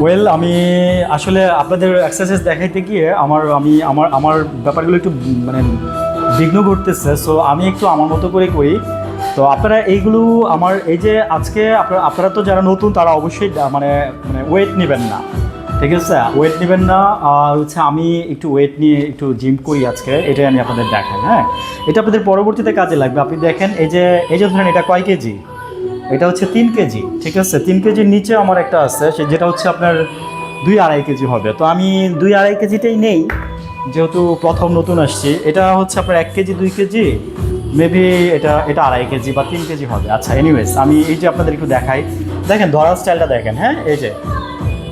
Well আমি আসলে আপনাদের এক্সারসাইজ দেখাইতে গিয়ে আমার, আমি, আমার আমার ব্যাপারগুলো একটু মানে বিঘ্ন ঘটতেছে। সো আমি একটু আমার মতো করে করি। তো আপনারা এইগুলো আমার, এই যে আজকে আপনারা আপনারা তো যারা নতুন, তারা অবশ্যই মানে মানে ওয়েট নেবেন না। ঠিক আছে? ওয়েট নেবেন না। আর হচ্ছে আমি একটু ওয়েট নিয়ে একটু জিম করি আজকে। এটাই আমি আপনাদের দেখাই হ্যাঁ? এটা আপনাদের পরবর্তীতে কাজে লাগবে। আপনি দেখেন, এই যে এই যে ধরেন এটা কয় কেজি? এটা হচ্ছে তিন কেজি, ঠিক আছে? তিন কেজির নিচে আমার একটা আছে, সে যেটা হচ্ছে আপনার দুই আড়াই কেজি হবে। তো আমি দুই আড়াই কেজিটাই নেই, যেহেতু প্রথম নতুন আসছি। এটা হচ্ছে আপনার এক কেজি, দুই কেজি মেবি এটা এটা আড়াই কেজি বা তিন কেজি হবে। আচ্ছা এনিওয়েজ আমি এই যে আপনাদের একটু দেখাই। দেখেন, ধরার স্টাইলটা দেখেন হ্যাঁ? এই যে,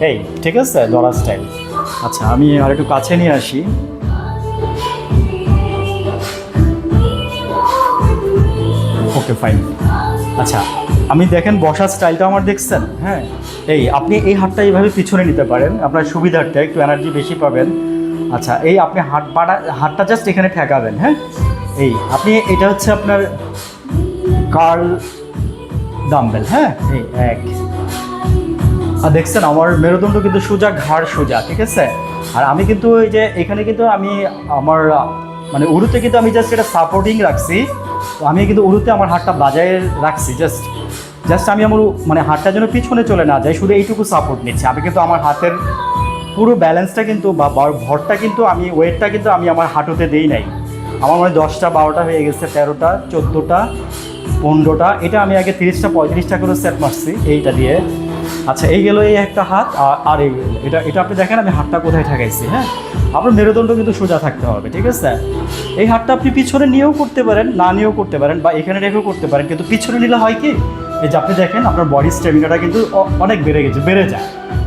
এই, ঠিক আছে? ধরার স্টাইল আচ্ছা আমি আর একটু কাছে নিয়ে আসি। ওকে ফাইন আচ্ছা আমি দেখেন বসার স্টাইলটা আমার দেখছেন হ্যাঁ? এই, আপনি এই হাতটা এইভাবে পিছনে নিতে পারেন, আপনার সুবিধার্থে, একটু এনার্জি বেশি পাবেন। আচ্ছা এই আপনি হাত পাড়া হাতটা জাস্ট এখানে ঠেকাবেন হ্যাঁ? এই, আপনি, এটা হচ্ছে আপনার কার্ল ডাম্বেল হ্যাঁ? এই, এক। আর দেখছেন, আমার মেরুদণ্ড কিন্তু সোজা, ঘাড় সোজা, ঠিক আছে? আর আমি কিন্তু ওই যে, এখানে কিন্তু আমি আমার মানে উরুতে কিন্তু আমি জাস্ট এটা সাপোর্টিং রাখছি। তো আমি কিন্তু উরুতে আমার হাতটা বাজায় রাখছি জাস্ট জাস্ট আমি আমার মানে হাতটা যেন পিছনে চলে না যায়, শুধু এইটুকু সাপোর্ট নিচ্ছি। আমি কিন্তু আমার হাতের পুরো ব্যালেন্সটা কিন্তু বা ভরটা কিন্তু আমি ওয়েটটা কিন্তু আমি আমার হাঁটুতে দেই নাই। আমার মনে দশটা, বারোটা হয়ে গেছে, তেরোটা, চোদ্দোটা, পনেরোটা, এটা আমি আগে তিরিশটা, পঁয়ত্রিশটা করে সেট মারছি, এইটা দিয়ে। আচ্ছা এই গেল এই একটা হাত আর- এই। এটা এটা আপনি দেখেন আমি হাতটা কোথায় ঠেকাইছি হ্যাঁ? আপনার মেরুদণ্ড কিন্তু সোজা থাকতে হবে, ঠিক আছে? এই হাতটা আপনি পিছনে নিয়েও করতে পারেন, না নিয়েও করতে পারেন বা এখানে রেখেও করতে পারেন, কিন্তু পিছনে নিলে হয় কি? এই যে আপনি দেখেন, আপনার বডি স্টেমিনাটা কিন্তু অনেক বেড়ে গেছে, বেড়ে যায়।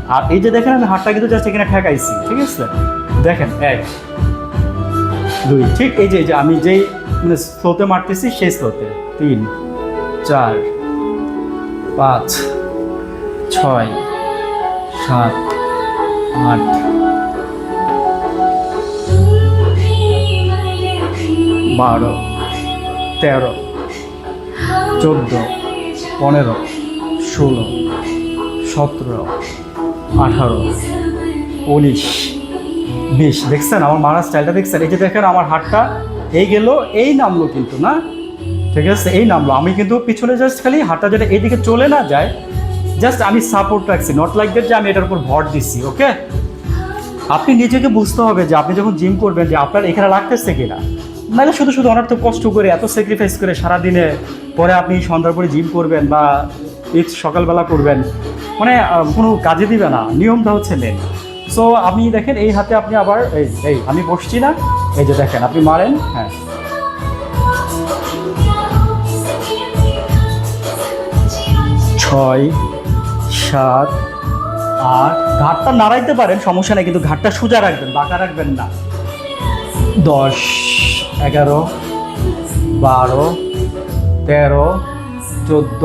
আর এই যে দেখেন, আমি হাতটা কিন্তু জাস্ট এখানে ঠেকাইছি, ঠিক আছে? দেখেন, এক, দুই, ঠিক এই যে যে আমি যেই মানে স্লোতে মারতেছি, সেই স্লোতে তিন, চার, পাঁচ ছয়, সাত, আট। বারো, তেরো, চোদ্দ, পনেরো, ষোলো, সতেরো, আঠারো, উনিশ, বিশ। দেখছেন আমার মারার স্টাইলটা দেখছেন? এই যে দেখেন আমার হাতটা, এই গেল, এই নামলো কিন্তু, না? ঠিক আছে? এই নামলো। আমি কিন্তু পিছনে জাস্ট খালি হাতটা যেটা এইদিকে চলে না যায় জাস্ট আমি সাপোর্ট রাখছি নট লাইক দ্যাট যে আমি এটার উপর ভর দিচ্ছি ওকে আপনি নিজেকে বুঝতে হবে যে আপনি যখন জিম করবেন যে আপনার এখানে লাগতেছে কিনা। নাহলে শুধু শুধু অনার্থ কষ্ট করে, এত স্যাক্রিফাইস করে সারাদিনে পরে আপনি সন্ধ্যার পরে জিম করবেন বা ঈদ সকালবেলা করবেন মানে কোনো কাজে দিবে না। নিয়মটা হচ্ছে মেন সো আপনি দেখেন, এই হাতে আপনি আবার, এই এই, আমি বসছি না। এই যে দেখেন, আপনি মারেন হ্যাঁ। ছয় সাত, আট। ঘাটটা নাড়াইতে পারেন, সমস্যা নেই, কিন্তু ঘাটটা সোজা রাখবেন, বাঁকা রাখবেন না। দশ, এগারো, বারো, তেরো, চোদ্দ,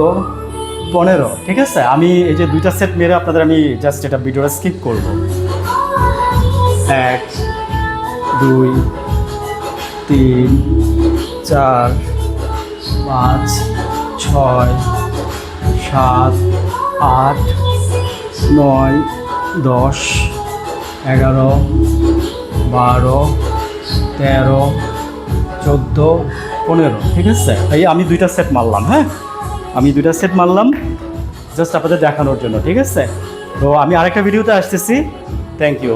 পনেরো। ঠিক আছে? আমি এই যে দুইটা সেট মেরে আপনাদের আমি জাস্ট এটা ভিডিওটা স্কিপ করব। এক, দুই, তিন, চার, পাঁচ, ছয়, সাত আট, নয়, দশ, এগারো, বারো, তেরো, চোদ্দ, পনেরো। ঠিক আছে? এই আমি দুইটা সেট মারলাম হ্যাঁ? আমি দুইটা সেট মারলাম জাস্ট আপনাদের দেখানোর জন্য, ঠিক আছে? তো আমি আরেকটা ভিডিওতে আসতেছি। Thank you